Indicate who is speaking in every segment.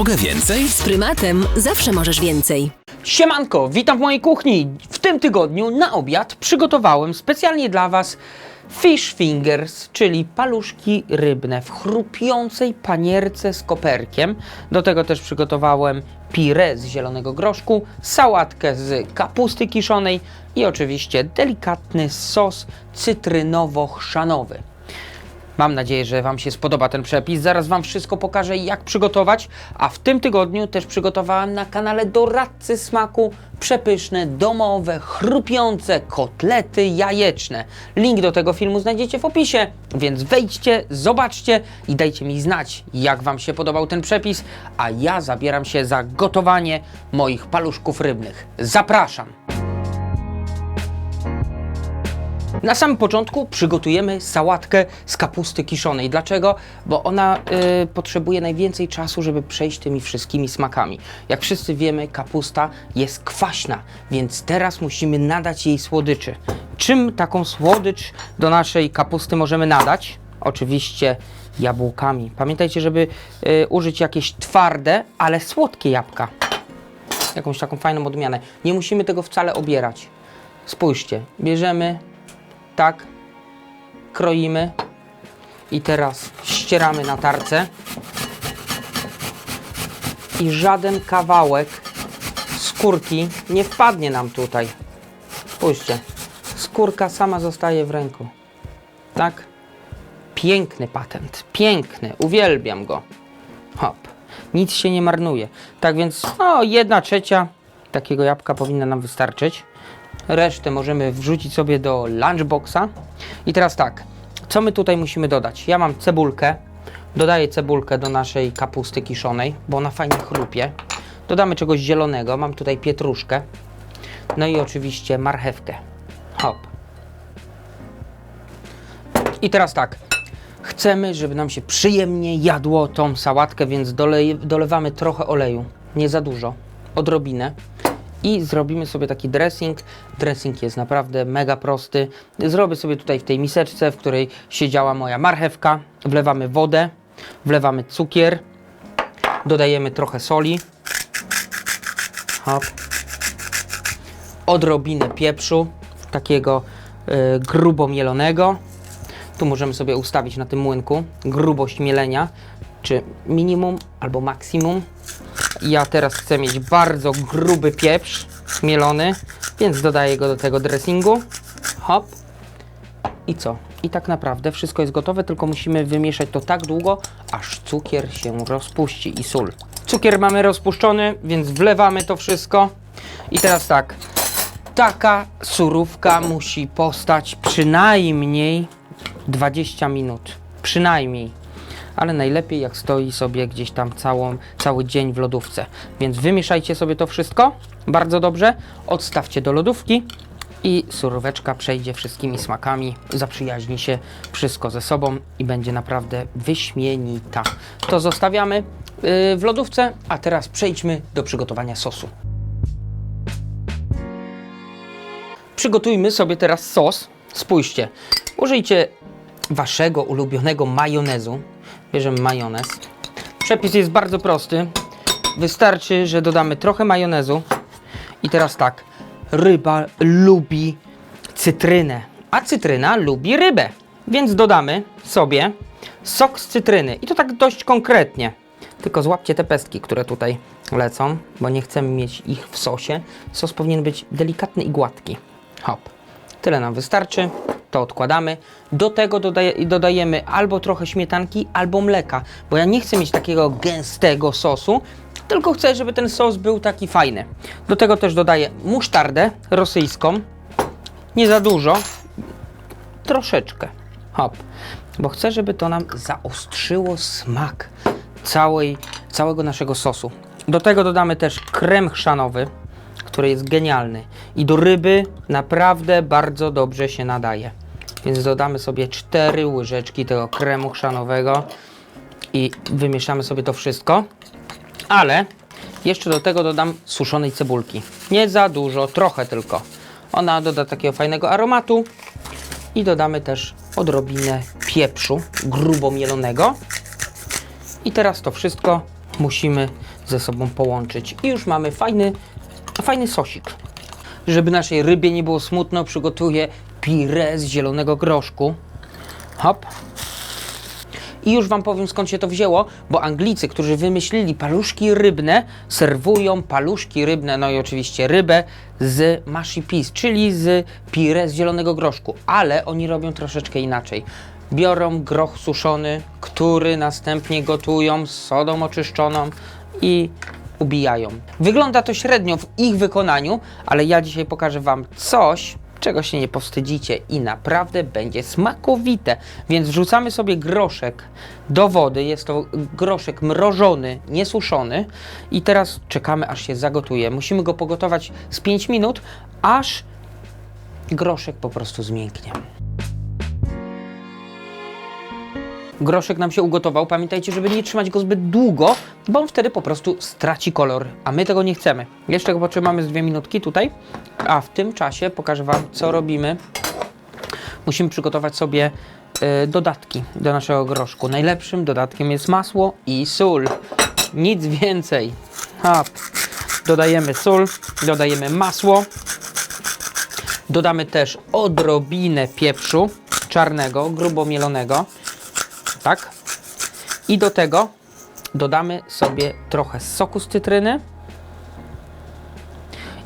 Speaker 1: Mogę więcej?
Speaker 2: Z prymatem zawsze możesz więcej.
Speaker 3: Siemanko, witam w mojej kuchni. W tym tygodniu na obiad przygotowałem specjalnie dla Was fish fingers, czyli paluszki rybne w chrupiącej panierce z koperkiem. Do tego też przygotowałem pire z zielonego groszku, sałatkę z kapusty kiszonej i oczywiście delikatny sos cytrynowo-chrzanowy. Mam nadzieję, że Wam się spodoba ten przepis. Zaraz Wam wszystko pokażę, jak przygotować. A w tym tygodniu też przygotowałem na kanale doradcy smaku przepyszne, domowe, chrupiące kotlety jajeczne. Link do tego filmu znajdziecie w opisie, więc wejdźcie, zobaczcie i dajcie mi znać, jak Wam się podobał ten przepis. A ja zabieram się za gotowanie moich paluszków rybnych. Zapraszam! Na samym początku przygotujemy sałatkę z kapusty kiszonej. Dlaczego? Bo ona y, potrzebuje najwięcej czasu, żeby przejść tymi wszystkimi smakami. Jak wszyscy wiemy, kapusta jest kwaśna, więc teraz musimy nadać jej słodyczy. Czym taką słodycz do naszej kapusty możemy nadać? Oczywiście jabłkami. Pamiętajcie, żeby y, użyć jakieś twarde, ale słodkie jabłka. Jakąś taką fajną odmianę. Nie musimy tego wcale obierać. Spójrzcie, bierzemy tak, kroimy i teraz ścieramy na tarce i żaden kawałek skórki nie wpadnie nam tutaj. Spójrzcie, skórka sama zostaje w ręku. Tak? Piękny patent, piękny, uwielbiam go. Hop, nic się nie marnuje. Tak więc, no, jedna trzecia takiego jabłka powinna nam wystarczyć. Resztę możemy wrzucić sobie do lunchboxa. I teraz tak, co my tutaj musimy dodać? Ja mam cebulkę. Dodaję cebulkę do naszej kapusty kiszonej, bo ona fajnie chrupie. Dodamy czegoś zielonego. Mam tutaj pietruszkę. No i oczywiście marchewkę. Hop. I teraz tak. Chcemy, żeby nam się przyjemnie jadło tą sałatkę, więc dolej, dolewamy trochę oleju. Nie za dużo. Odrobinę i zrobimy sobie taki dressing. Dressing jest naprawdę mega prosty. Zrobię sobie tutaj w tej miseczce, w której siedziała moja marchewka. Wlewamy wodę, wlewamy cukier, dodajemy trochę soli. Hop. Odrobinę pieprzu, takiego y, grubo mielonego. Tu możemy sobie ustawić na tym młynku grubość mielenia, czy minimum albo maksimum. Ja teraz chcę mieć bardzo gruby pieprz mielony, więc dodaję go do tego dressingu. Hop. I co? I tak naprawdę wszystko jest gotowe, tylko musimy wymieszać to tak długo, aż cukier się rozpuści i sól. Cukier mamy rozpuszczony, więc wlewamy to wszystko. I teraz tak. Taka surówka musi postać przynajmniej 20 minut. Przynajmniej ale najlepiej jak stoi sobie gdzieś tam całą, cały dzień w lodówce. Więc wymieszajcie sobie to wszystko bardzo dobrze, odstawcie do lodówki i suróweczka przejdzie wszystkimi smakami, zaprzyjaźni się wszystko ze sobą i będzie naprawdę wyśmienita. To zostawiamy yy, w lodówce, a teraz przejdźmy do przygotowania sosu. Przygotujmy sobie teraz sos. Spójrzcie, użyjcie waszego ulubionego majonezu. Bierzemy majonez. Przepis jest bardzo prosty. Wystarczy, że dodamy trochę majonezu. I teraz tak. Ryba lubi cytrynę, a cytryna lubi rybę. Więc dodamy sobie sok z cytryny. I to tak dość konkretnie. Tylko złapcie te pestki, które tutaj lecą, bo nie chcemy mieć ich w sosie. Sos powinien być delikatny i gładki. Hop. Tyle nam wystarczy. To odkładamy. Do tego dodaje, dodajemy albo trochę śmietanki, albo mleka, bo ja nie chcę mieć takiego gęstego sosu, tylko chcę, żeby ten sos był taki fajny. Do tego też dodaję musztardę rosyjską. Nie za dużo. Troszeczkę. Hop. Bo chcę, żeby to nam zaostrzyło smak całej, całego naszego sosu. Do tego dodamy też krem chrzanowy który jest genialny. I do ryby naprawdę bardzo dobrze się nadaje. Więc dodamy sobie 4 łyżeczki tego kremu chrzanowego i wymieszamy sobie to wszystko. Ale jeszcze do tego dodam suszonej cebulki. Nie za dużo, trochę tylko. Ona doda takiego fajnego aromatu. I dodamy też odrobinę pieprzu grubo mielonego. I teraz to wszystko musimy ze sobą połączyć. I już mamy fajny, fajny sosik. Żeby naszej rybie nie było smutno, przygotuję pire z zielonego groszku. Hop. I już Wam powiem skąd się to wzięło, bo Anglicy, którzy wymyślili paluszki rybne, serwują paluszki rybne, no i oczywiście rybę z mashi peas, czyli z pire z zielonego groszku, ale oni robią troszeczkę inaczej. Biorą groch suszony, który następnie gotują z sodą oczyszczoną i ubijają. Wygląda to średnio w ich wykonaniu, ale ja dzisiaj pokażę Wam coś, czego się nie powstydzicie i naprawdę będzie smakowite. Więc wrzucamy sobie groszek do wody. Jest to groszek mrożony, niesuszony. I teraz czekamy, aż się zagotuje. Musimy go pogotować z 5 minut, aż groszek po prostu zmięknie. groszek nam się ugotował. Pamiętajcie, żeby nie trzymać go zbyt długo, bo on wtedy po prostu straci kolor, a my tego nie chcemy. Jeszcze go potrzymamy z dwie minutki tutaj, a w tym czasie pokażę Wam, co robimy. Musimy przygotować sobie y, dodatki do naszego groszku. Najlepszym dodatkiem jest masło i sól. Nic więcej. Hop. Dodajemy sól, dodajemy masło. Dodamy też odrobinę pieprzu czarnego, grubo mielonego tak? I do tego dodamy sobie trochę soku z cytryny.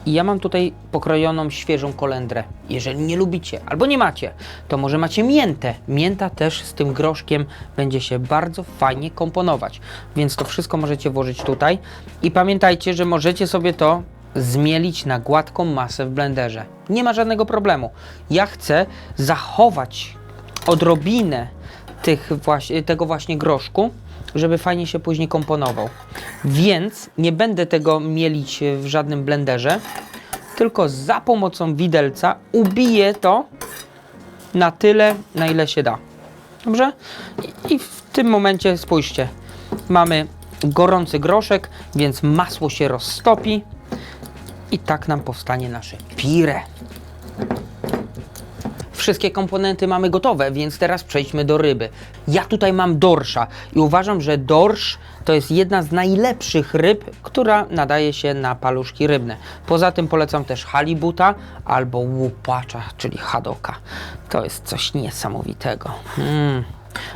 Speaker 3: I ja mam tutaj pokrojoną świeżą kolendrę. Jeżeli nie lubicie albo nie macie, to może macie miętę. Mięta też z tym groszkiem będzie się bardzo fajnie komponować. Więc to wszystko możecie włożyć tutaj. I pamiętajcie, że możecie sobie to zmielić na gładką masę w blenderze. Nie ma żadnego problemu. Ja chcę zachować odrobinę tych właśnie, tego właśnie groszku, żeby fajnie się później komponował. Więc nie będę tego mielić w żadnym blenderze, tylko za pomocą widelca ubiję to na tyle, na ile się da. Dobrze? I w tym momencie spójrzcie, mamy gorący groszek, więc masło się roztopi i tak nam powstanie nasze pire. Wszystkie komponenty mamy gotowe, więc teraz przejdźmy do ryby. Ja tutaj mam dorsza i uważam, że dorsz to jest jedna z najlepszych ryb, która nadaje się na paluszki rybne. Poza tym polecam też halibuta albo łupacza, czyli hadoka. To jest coś niesamowitego. Mm.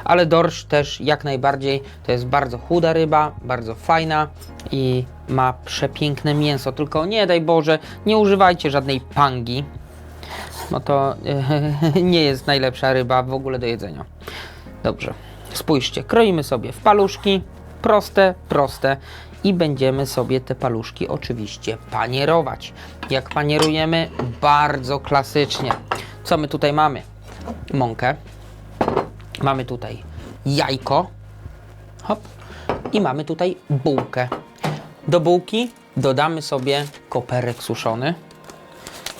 Speaker 3: Ale dorsz też jak najbardziej to jest bardzo chuda ryba, bardzo fajna i ma przepiękne mięso. Tylko nie daj Boże, nie używajcie żadnej pangi, no to nie jest najlepsza ryba w ogóle do jedzenia. Dobrze, spójrzcie, kroimy sobie w paluszki, proste, proste i będziemy sobie te paluszki oczywiście panierować. Jak panierujemy? Bardzo klasycznie. Co my tutaj mamy? Mąkę. Mamy tutaj jajko. Hop. I mamy tutaj bułkę. Do bułki dodamy sobie koperek suszony.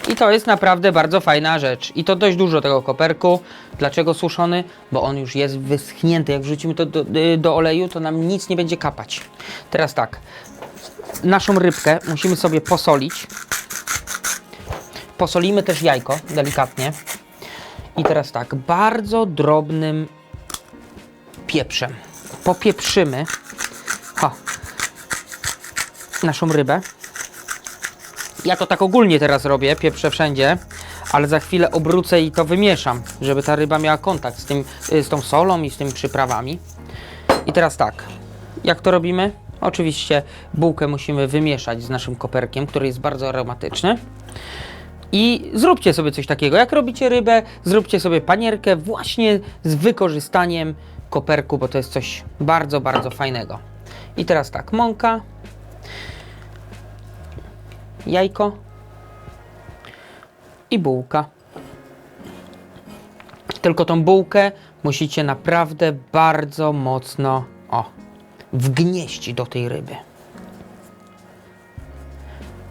Speaker 3: I to jest naprawdę bardzo fajna rzecz. I to dość dużo tego koperku. Dlaczego suszony? Bo on już jest wyschnięty. Jak wrzucimy to do, do oleju, to nam nic nie będzie kapać. Teraz tak. Naszą rybkę musimy sobie posolić. Posolimy też jajko delikatnie. I teraz tak, bardzo drobnym pieprzem. Popieprzymy ha, naszą rybę. Ja to tak ogólnie teraz robię, pieprzę wszędzie, ale za chwilę obrócę i to wymieszam, żeby ta ryba miała kontakt z, tym, y, z tą solą i z tymi przyprawami. I teraz tak, jak to robimy? Oczywiście bułkę musimy wymieszać z naszym koperkiem, który jest bardzo aromatyczny. I zróbcie sobie coś takiego. Jak robicie rybę, zróbcie sobie panierkę właśnie z wykorzystaniem koperku, bo to jest coś bardzo, bardzo fajnego. I teraz tak, mąka, jajko i bułka. Tylko tą bułkę musicie naprawdę bardzo mocno o, wgnieść do tej ryby.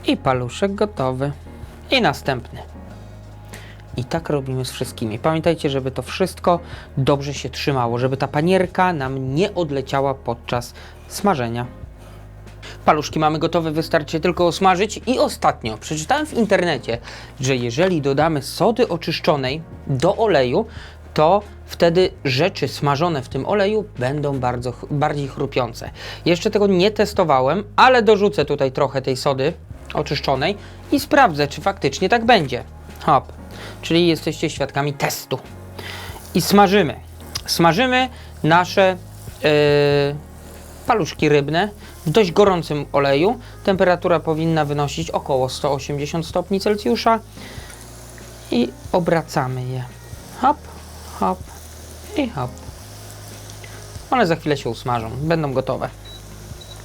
Speaker 3: I paluszek gotowy. I następny. I tak robimy z wszystkimi. Pamiętajcie, żeby to wszystko dobrze się trzymało, żeby ta panierka nam nie odleciała podczas smażenia. Paluszki mamy gotowe, wystarczy tylko osmażyć. I ostatnio przeczytałem w internecie, że jeżeli dodamy sody oczyszczonej do oleju, to wtedy rzeczy smażone w tym oleju będą bardzo, bardziej chrupiące. Jeszcze tego nie testowałem, ale dorzucę tutaj trochę tej sody oczyszczonej i sprawdzę, czy faktycznie tak będzie. Hop. Czyli jesteście świadkami testu. I smażymy. Smażymy nasze yy, paluszki rybne w dość gorącym oleju. Temperatura powinna wynosić około 180 stopni Celsjusza i obracamy je. Hop, hop i hop. One za chwilę się usmażą, będą gotowe.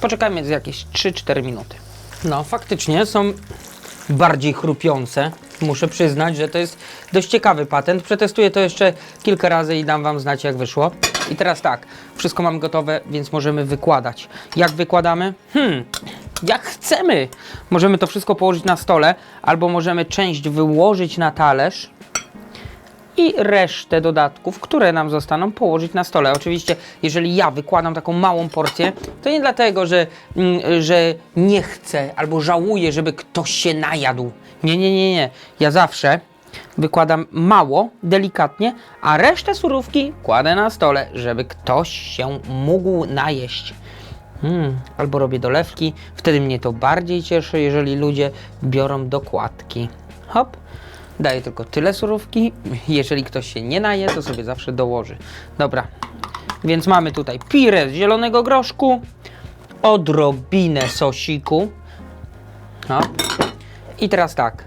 Speaker 3: Poczekajmy z jakieś 3-4 minuty. No, faktycznie są bardziej chrupiące. Muszę przyznać, że to jest dość ciekawy patent. Przetestuję to jeszcze kilka razy i dam Wam znać, jak wyszło. I teraz tak, wszystko mam gotowe, więc możemy wykładać. Jak wykładamy? Hmm, jak chcemy. Możemy to wszystko położyć na stole, albo możemy część wyłożyć na talerz i resztę dodatków, które nam zostaną, położyć na stole. Oczywiście, jeżeli ja wykładam taką małą porcję, to nie dlatego, że, mm, że nie chcę albo żałuję, żeby ktoś się najadł. Nie, nie, nie, nie. Ja zawsze wykładam mało, delikatnie, a resztę surówki kładę na stole, żeby ktoś się mógł najeść. Mm, albo robię dolewki, wtedy mnie to bardziej cieszy, jeżeli ludzie biorą dokładki. Hop, daję tylko tyle surówki. Jeżeli ktoś się nie naje, to sobie zawsze dołoży. Dobra, więc mamy tutaj pire z zielonego groszku, odrobinę sosiku. Hop. I teraz tak,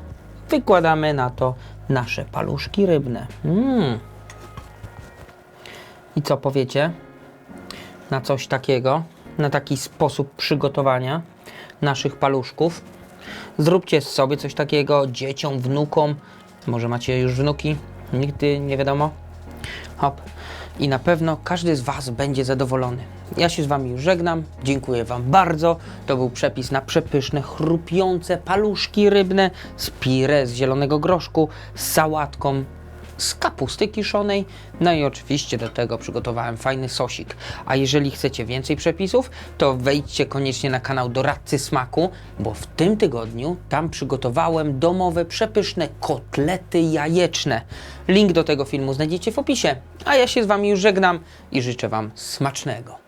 Speaker 3: wykładamy na to nasze paluszki rybne. Mm. I co powiecie? na coś takiego, na taki sposób przygotowania naszych paluszków. Zróbcie sobie coś takiego dzieciom, wnukom. Może macie już wnuki, nigdy nie wiadomo. Hop. I na pewno każdy z Was będzie zadowolony. Ja się z Wami już żegnam. Dziękuję Wam bardzo. To był przepis na przepyszne, chrupiące paluszki rybne z pire z zielonego groszku, z sałatką z kapusty kiszonej. No i oczywiście do tego przygotowałem fajny sosik. A jeżeli chcecie więcej przepisów, to wejdźcie koniecznie na kanał Doradcy Smaku, bo w tym tygodniu tam przygotowałem domowe, przepyszne kotlety jajeczne. Link do tego filmu znajdziecie w opisie. A ja się z Wami już żegnam i życzę Wam smacznego.